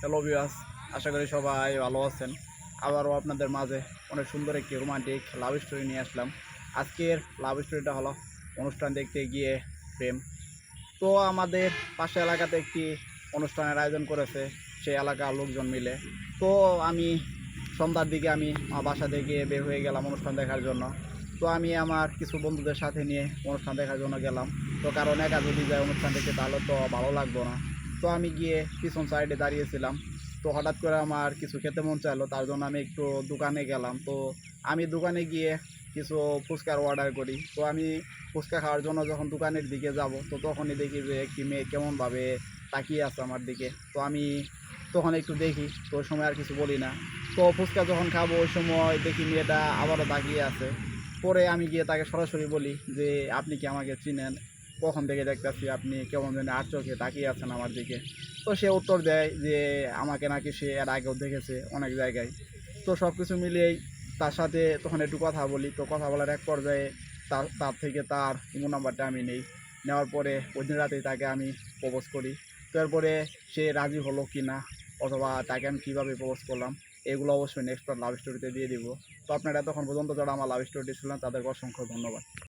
Hello বিয়াস আশা করি সবাই ভালো আছেন। আবারও আপনাদের মাঝে অনেক সুন্দর একটি রোমান্টিক লাভ স্টোরি নিয়ে আসলাম। আজকের লাভ স্টোরিটা হলো অনুষ্ঠান দেখতে গিয়ে প্রেম। তো আমাদের পাশে এলাকাতে একটি অনুষ্ঠানের আয়োজন করেছে সেই এলাকার লোকজন মিলে। তো আমি সন্ধ্যার দিকে আমি আমার বাসা থেকে বের হয়ে গেলাম অনুষ্ঠান দেখার জন্য। তো আমি আমার কিছু বন্ধুদের সাথে নিয়ে অনুষ্ঠান দেখার জন্য গেলাম। তো কারণ একা যদি যায় অনুষ্ঠান দেখে তাহলে তো ভালো লাগতো না। তো আমি গিয়ে পিছন সাইডে দাঁড়িয়েছিলাম। তো হঠাৎ করে আমার কিছু খেতে মন চাইলো, তার জন্য আমি একটু দোকানে গেলাম। তো আমি দোকানে গিয়ে কিছু ফুচকার অর্ডার করি। তো আমি ফুচকা খাওয়ার জন্য যখন দোকানের দিকে যাব, তো তখনই দেখি যে একটি মেয়ে কেমনভাবে তাকিয়ে আছে আমার দিকে। তো আমি তখন একটু দেখি, তো ওই সময় আর কিছু বলি না। তো ফুচকা যখন খাব, ওই সময় দেখি মেয়েটা আবারও তাকিয়ে আছে। পরে আমি গিয়ে তাকে সরাসরি বলি যে, আপনি কি আমাকে চিনেন? কখন থেকে দেখতেছি আপনি কেমন যেন আর চোখে তাকিয়ে আছেন আমার দিকে। তো সে উত্তর দেয় যে, আমাকে নাকি সে এর আগেও দেখেছে অনেক জায়গায়। তো সব কিছু মিলিয়েই তার সাথে তখন একটু কথা বলি। তো কথা বলার এক পর্যায়ে তার তার থেকে তার ইমো নাম্বারটা আমি নেই। নেওয়ার পরে ওই দিন রাতেই তাকে আমি প্রপোজ করি। তো এরপরে সে রাজি হলো কি না, অথবা তাকে আমি কীভাবে প্রপোজ করলাম, এগুলো অবশ্যই নেক্সট লাভ স্টোরিতে দিয়ে দিব। তো আপনারা তখন পর্যন্ত যারা আমার লাভ স্টোরিটি শুনলেন, তাদেরকে অসংখ্য ধন্যবাদ।